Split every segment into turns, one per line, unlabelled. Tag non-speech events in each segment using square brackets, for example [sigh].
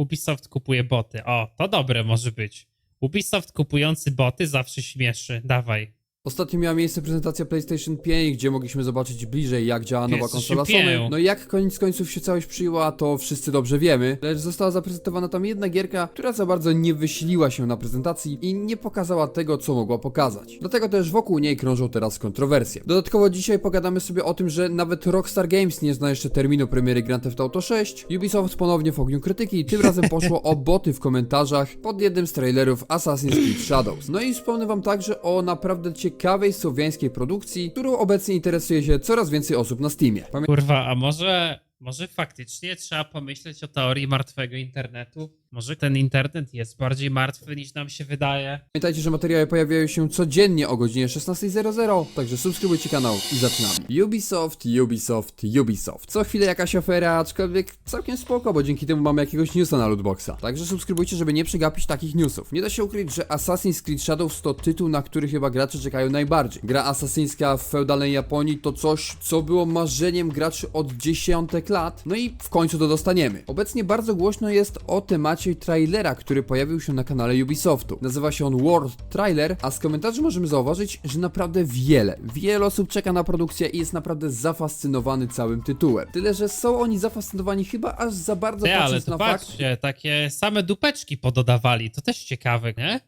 Ubisoft kupuje boty. O, to dobre może być. Ubisoft kupujący boty zawsze śmieszy. Dawaj.
Ostatnio miała miejsce prezentacja PlayStation 5, gdzie mogliśmy zobaczyć bliżej jak działa nowa konsola Sony. No i jak koniec końców się całość przyjęła, to wszyscy dobrze wiemy, lecz została zaprezentowana tam jedna gierka, która za bardzo nie wysiliła się na prezentacji i nie pokazała tego, co mogła pokazać. Dlatego też wokół niej krążą teraz kontrowersje. Dodatkowo dzisiaj pogadamy sobie o tym, że nawet Rockstar Games nie zna jeszcze terminu premiery Grand Theft Auto 6, Ubisoft ponownie w ogniu krytyki i tym razem poszło o boty w komentarzach pod jednym z trailerów Assassin's Creed Shadows. No i wspomnę wam także o naprawdę ciekawej słowiańskiej produkcji, którą obecnie interesuje się coraz więcej osób na Steamie.
Kurwa, a może, może faktycznie trzeba pomyśleć o teorii martwego internetu? Może ten internet jest bardziej martwy niż nam się wydaje?
Pamiętajcie, że materiały pojawiają się codziennie o godzinie 16.00, także subskrybujcie kanał i zaczynamy. Ubisoft, Ubisoft, Ubisoft. Co chwilę jakaś afera, aczkolwiek całkiem spoko, bo dzięki temu mamy jakiegoś newsa na lootboxa. Także subskrybujcie, żeby nie przegapić takich newsów. Nie da się ukryć, że Assassin's Creed Shadows to tytuł, na który chyba gracze czekają najbardziej. Gra asasyńska w feudalnej Japonii to coś, co było marzeniem graczy od dziesiątek lat, no i w końcu to dostaniemy. Obecnie bardzo głośno jest o temacie trailera, który pojawił się na kanale Ubisoftu. Nazywa się on World Trailer, a z komentarzy możemy zauważyć, że naprawdę wiele, wiele osób czeka na produkcję i jest naprawdę zafascynowany całym tytułem. Tyle, że są oni zafascynowani chyba aż za bardzo
Ty, ale
patrząc na fakt,
patrzcie, takie same dupeczki pododawali. To też ciekawe, nie?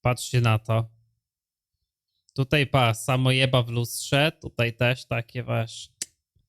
Patrzcie na to. Tutaj pa, samojeba w lustrze, tutaj też takie wasz.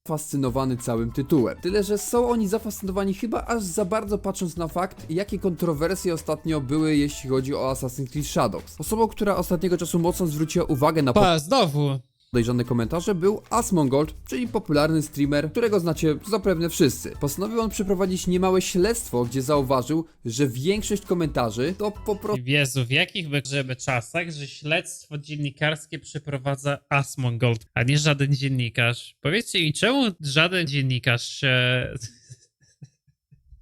Fascynowany całym tytułem. Tyle, że są oni zafascynowani chyba aż za bardzo patrząc na fakt, jakie kontrowersje ostatnio były, jeśli chodzi o Assassin's Creed Shadows. Osobą, która ostatniego czasu mocno zwróciła uwagę na
Pa, znowu!
Podejrzane komentarze był Asmongold, czyli popularny streamer, którego znacie zapewne wszyscy. Postanowił on przeprowadzić niemałe śledztwo, gdzie zauważył, że większość komentarzy to po prostu
Jezu, w jakich my czasach, że śledztwo dziennikarskie przeprowadza Asmongold, a nie żaden dziennikarz? Powiedzcie mi, czemu żaden dziennikarz się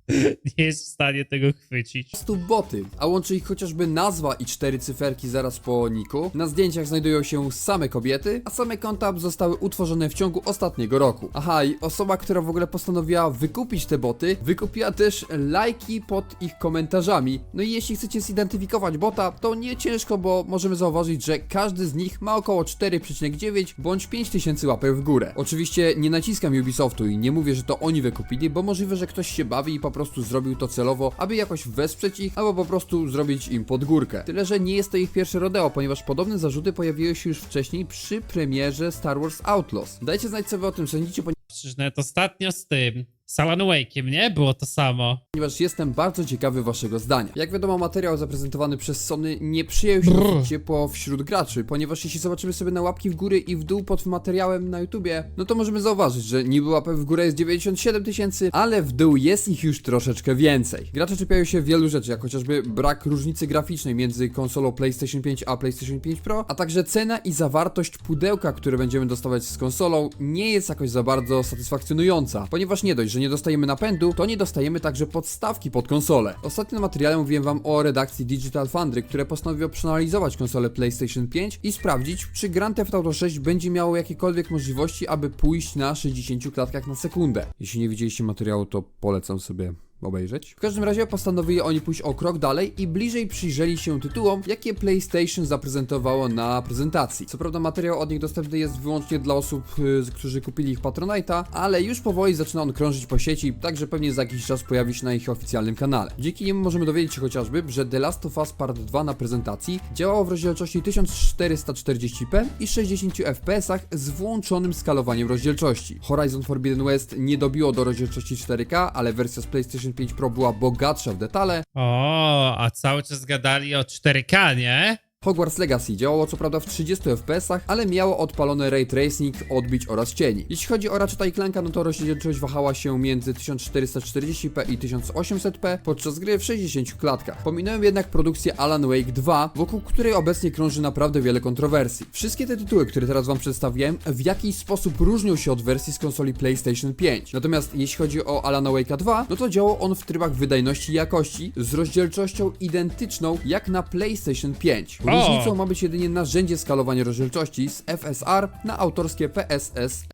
[laughs] nie jest w stanie tego chwycić?
boty, a łączy ich chociażby nazwa i cztery cyferki zaraz po niku. Na zdjęciach znajdują się same kobiety, a same konta zostały utworzone w ciągu ostatniego roku. Aha, i osoba, która w ogóle postanowiła wykupić te boty, wykupiła też lajki pod ich komentarzami. No i jeśli chcecie zidentyfikować bota, to nie ciężko, bo możemy zauważyć, że każdy z nich ma około 4,9 bądź 5000 łapek w górę. Oczywiście nie naciskam Ubisoftu i nie mówię, że to oni wykupili, bo możliwe, że ktoś się bawi i po prostu zrobił to celowo, aby jakoś wesprzeć ich, albo po prostu zrobić im podgórkę. Tyle, że nie jest to ich pierwsze rodeo, ponieważ podobne zarzuty pojawiły się już wcześniej przy premierze Star Wars Outlaws. Dajcie znać, co wy o tym sądzicie,
Przecież nawet ostatnio z tym, z Alan Wake'iem, nie? Było to samo.
ponieważ jestem bardzo ciekawy waszego zdania. Jak wiadomo, materiał zaprezentowany przez Sony nie przyjął się
Brr.
dosyć ciepło wśród graczy, ponieważ jeśli zobaczymy sobie na łapki w górę i w dół pod materiałem na YouTubie, no to możemy zauważyć, że niby łapek w górę jest 97 tysięcy, ale w dół jest ich już troszeczkę więcej. Gracze czepiają się wielu rzeczy, jak chociażby brak różnicy graficznej między konsolą PlayStation 5 a PlayStation 5 Pro, a także cena i zawartość pudełka, które będziemy dostawać z konsolą, nie jest jakoś za bardzo satysfakcjonująca, ponieważ nie dość, że nie dostajemy napędu, to nie dostajemy także podstawki pod konsolę. Ostatnio na materiale mówiłem wam o redakcji Digital Foundry, które postanowiło przeanalizować konsolę PlayStation 5 i sprawdzić, czy Grand Theft Auto 6 będzie miało jakiekolwiek możliwości, aby pójść na 60 klatkach na sekundę. Jeśli nie widzieliście materiału, to polecam sobie obejrzeć. W każdym razie postanowili oni pójść o krok dalej i bliżej przyjrzeli się tytułom, jakie PlayStation zaprezentowało na prezentacji. Co prawda materiał od nich dostępny jest wyłącznie dla osób, y, którzy kupili ich Patronite'a, ale już powoli zaczyna on krążyć po sieci, także pewnie za jakiś czas pojawi się na ich oficjalnym kanale. Dzięki niemu możemy dowiedzieć się chociażby, że The Last of Us Part 2 na prezentacji działało w rozdzielczości 1440p i 60 fps z włączonym skalowaniem rozdzielczości. Horizon Forbidden West nie dobiło do rozdzielczości 4K, ale wersja z PlayStation 5 Pro była bogatsza w detale.
O, a cały czas gadali o 4K, nie?
Hogwarts Legacy działało co prawda w 30 fps, ale miało odpalone ray tracing, odbić oraz cieni. Jeśli chodzi o Ratcheta i Clanka, no to rozdzielczość wahała się między 1440p i 1800p podczas gry w 60 klatkach. Pominąłem jednak produkcję Alan Wake 2, wokół której obecnie krąży naprawdę wiele kontrowersji. Wszystkie te tytuły, które teraz wam przedstawiłem, w jakiś sposób różnią się od wersji z konsoli PlayStation 5. Natomiast jeśli chodzi o Alan Wake'a 2, no to działał on w trybach wydajności i jakości z rozdzielczością identyczną jak na PlayStation 5.
O!
Różnicą ma być jedynie narzędzie skalowania rozdzielczości z FSR na autorskie PSS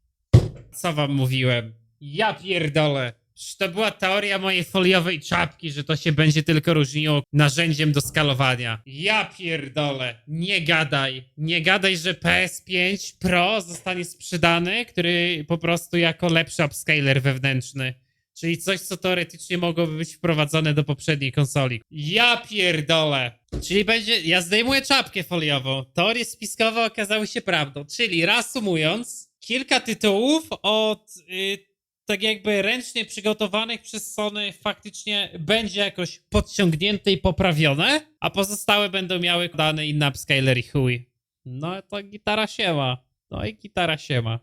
Co wam mówiłem? Ja pierdolę. Przecież To była teoria mojej foliowej czapki, że to się będzie tylko różniło narzędziem do skalowania. Ja pierdolę, nie gadaj. Nie gadaj, że PS5 Pro zostanie sprzedany, który po prostu jako lepszy upscaler wewnętrzny. Czyli coś, co teoretycznie mogłoby być wprowadzone do poprzedniej konsoli. Ja pierdolę. Czyli będzie. Ja zdejmuję czapkę foliową. Teorie spiskowe okazały się prawdą. Czyli reasumując, kilka tytułów od y, tak jakby ręcznie przygotowanych przez Sony faktycznie będzie jakoś podciągnięte i poprawione, a pozostałe będą miały dane inne upscaler i chuj. No to gitara siema. No i gitara siema.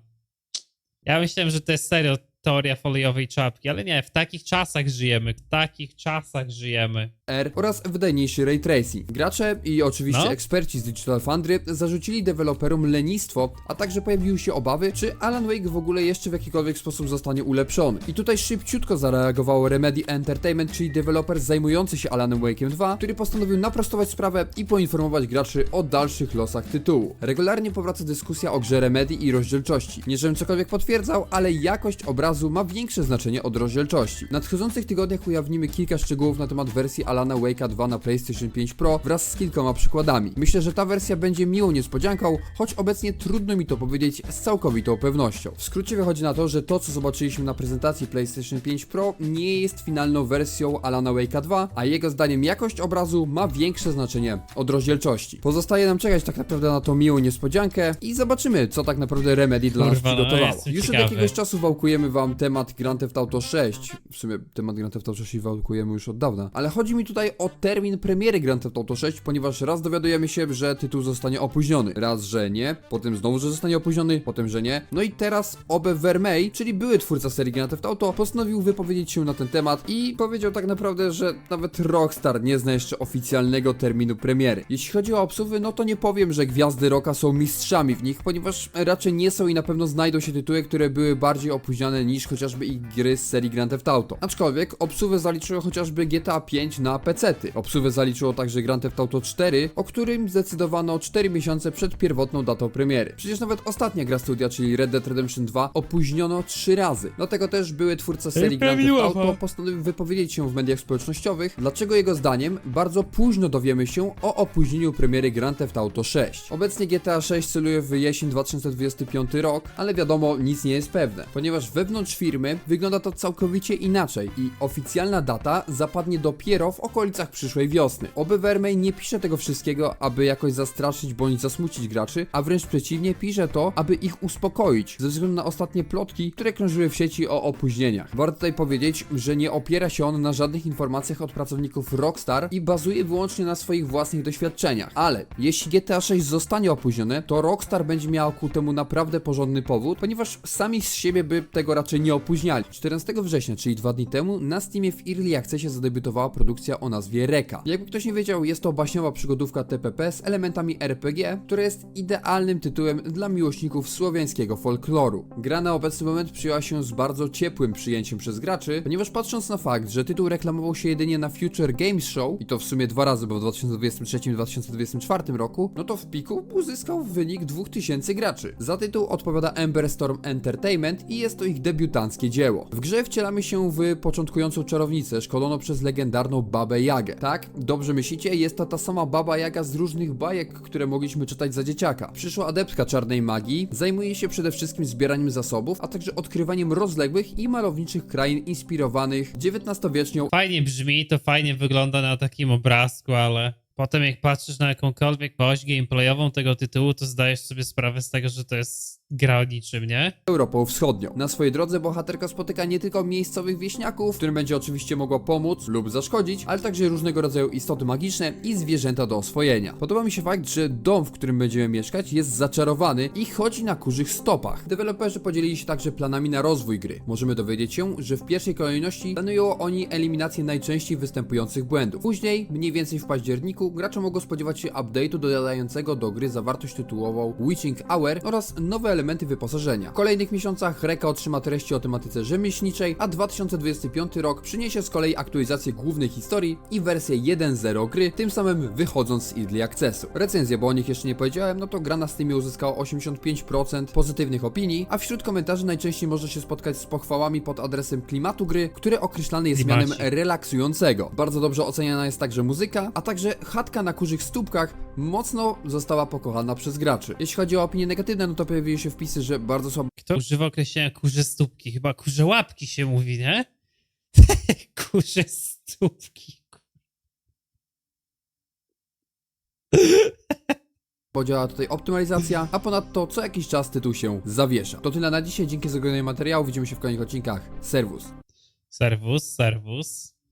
Ja myślałem, że to jest serio teoria foliowej czapki, ale nie, w takich czasach żyjemy, w takich czasach żyjemy.
R oraz wydajniejszy ray tracing. Gracze i oczywiście
No.
eksperci z Digital Foundry zarzucili deweloperom lenistwo, a także pojawiły się obawy, czy Alan Wake w ogóle jeszcze w jakikolwiek sposób zostanie ulepszony. I tutaj szybciutko zareagowało Remedy Entertainment, czyli deweloper zajmujący się Alanem Wake'em 2, który postanowił naprostować sprawę i poinformować graczy o dalszych losach tytułu. Regularnie powraca dyskusja o grze Remedy i rozdzielczości. Nie żebym cokolwiek potwierdzał, ale jakość obrazu ma większe znaczenie od rozdzielczości. W nadchodzących tygodniach ujawnimy kilka szczegółów na temat wersji Alana Wake'a 2 na PlayStation 5 Pro wraz z kilkoma przykładami. Myślę, że ta wersja będzie miłą niespodzianką, choć obecnie trudno mi to powiedzieć z całkowitą pewnością. W skrócie wychodzi na to, że to co zobaczyliśmy na prezentacji PlayStation 5 Pro nie jest finalną wersją Alana Wake'a 2, a jego zdaniem jakość obrazu ma większe znaczenie od rozdzielczości. Pozostaje nam czekać tak naprawdę na tą miłą niespodziankę i zobaczymy co tak naprawdę Remedy dla nas
Kurwa, no,
przygotowało. Już od jakiegoś czasu wałkujemy wam temat Grand Theft Auto 6. W sumie temat Grand Theft Auto 6 wałkujemy już od dawna. Ale chodzi mi tutaj o termin premiery Grand Theft Auto 6, ponieważ raz dowiadujemy się, że tytuł zostanie opóźniony. Raz, że nie, potem znowu, że zostanie opóźniony, potem, że nie. No i teraz Obe Vermey, czyli były twórca serii Grand Theft Auto, postanowił wypowiedzieć się na ten temat i powiedział tak naprawdę, że nawet Rockstar nie zna jeszcze oficjalnego terminu premiery. Jeśli chodzi o obsuwy, no to nie powiem, że gwiazdy rocka są mistrzami w nich, ponieważ raczej nie są i na pewno znajdą się tytuły, które były bardziej opóźnione niż chociażby ich gry z serii Grand Theft Auto. Aczkolwiek obsuwę zaliczyło chociażby GTA 5 na PC-ty. Obsuwę zaliczyło także Grand Theft Auto 4, o którym zdecydowano 4 miesiące przed pierwotną datą premiery. Przecież nawet ostatnia gra studia, czyli Red Dead Redemption 2, opóźniono 3 razy. Dlatego też były twórca serii Grand Theft. Auto postanowił wypowiedzieć się w mediach społecznościowych, dlaczego jego zdaniem bardzo późno dowiemy się o opóźnieniu premiery Grand Theft Auto 6. Obecnie GTA 6 celuje w jesień 2025 rok, ale wiadomo, nic nie jest pewne, ponieważ wewnątrz firmy wygląda to całkowicie inaczej i oficjalna data zapadnie dopiero w okolicach przyszłej wiosny. Oby Vermey nie pisze tego wszystkiego, aby jakoś zastraszyć bądź zasmucić graczy, a wręcz przeciwnie, pisze to, aby ich uspokoić, ze względu na ostatnie plotki, które krążyły w sieci o opóźnieniach. Warto tutaj powiedzieć, że nie opiera się on na żadnych informacjach od pracowników Rockstar i bazuje wyłącznie na swoich własnych doświadczeniach. Ale jeśli GTA 6 zostanie opóźnione, to Rockstar będzie miał ku temu naprawdę porządny powód, ponieważ sami z siebie by tego raczej nie opóźniali. 14 września, czyli dwa dni temu, na Steamie w Early Accessie zadebiutowała produkcja o nazwie Reka. Jakby ktoś nie wiedział, jest to baśniowa przygodówka TPP z elementami RPG, która jest idealnym tytułem dla miłośników słowiańskiego folkloru. Gra na obecny moment przyjęła się z bardzo ciepłym przyjęciem przez graczy, ponieważ patrząc na fakt, że tytuł reklamował się jedynie na Future Games Show, i to w sumie dwa razy, bo w 2023 i 2024 roku, no to w piku uzyskał wynik 2000 graczy. Za tytuł odpowiada Ember Storm Entertainment i jest to ich debiutanckie dzieło. W grze wcielamy się w początkującą czarownicę szkoloną przez legendarną Babę Jagę. Tak, dobrze myślicie, jest to ta sama Baba Jaga z różnych bajek, które mogliśmy czytać za dzieciaka. Przyszła adeptka czarnej magii, zajmuje się przede wszystkim zbieraniem zasobów, a także odkrywaniem rozległych i malowniczych krain inspirowanych XIX-wieczną
Fajnie brzmi, to fajnie wygląda na takim obrazku, ale potem jak patrzysz na jakąkolwiek oś gameplayową tego tytułu, to zdajesz sobie sprawę z tego, że to jest gra niczym, nie?
Europą Wschodnią. Na swojej drodze bohaterka spotyka nie tylko miejscowych wieśniaków, którym będzie oczywiście mogła pomóc lub zaszkodzić, ale także różnego rodzaju istoty magiczne i zwierzęta do oswojenia. Podoba mi się fakt, że dom, w którym będziemy mieszkać jest zaczarowany i chodzi na kurzych stopach. Deweloperzy podzielili się także planami na rozwój gry. Możemy dowiedzieć się, że w pierwszej kolejności planują oni eliminację najczęściej występujących błędów. Później, mniej więcej w październiku, gracze mogą spodziewać się update'u dodającego do gry zawartość tytułową Witching Hour oraz nowe elementy elementy wyposażenia. W kolejnych miesiącach Reka otrzyma treści o tematyce rzemieślniczej, a 2025 rok przyniesie z kolei aktualizację głównej historii i wersję 1.0 gry, tym samym wychodząc z Early Accessu. Recenzja, bo o nich jeszcze nie powiedziałem, no to gra na Steamie uzyskała 85% pozytywnych opinii, a wśród komentarzy najczęściej można się spotkać z pochwałami pod adresem klimatu gry, który określany jest
Klimacie.
mianem relaksującego. Bardzo dobrze oceniana jest także muzyka, a także chatka na kurzych stópkach mocno została pokochana przez graczy. Jeśli chodzi o opinie negatywne, no to pojawiły się wpisy, że bardzo słabo
Kto używa określenia kurze stópki? Chyba kurze łapki się mówi, nie? [laughs] kurze stópki.
działa tutaj optymalizacja, a ponadto co jakiś czas tytuł się zawiesza. To tyle na dzisiaj, dzięki za oglądanie materiału, widzimy się w kolejnych odcinkach. Serwus.
Serwus, serwus.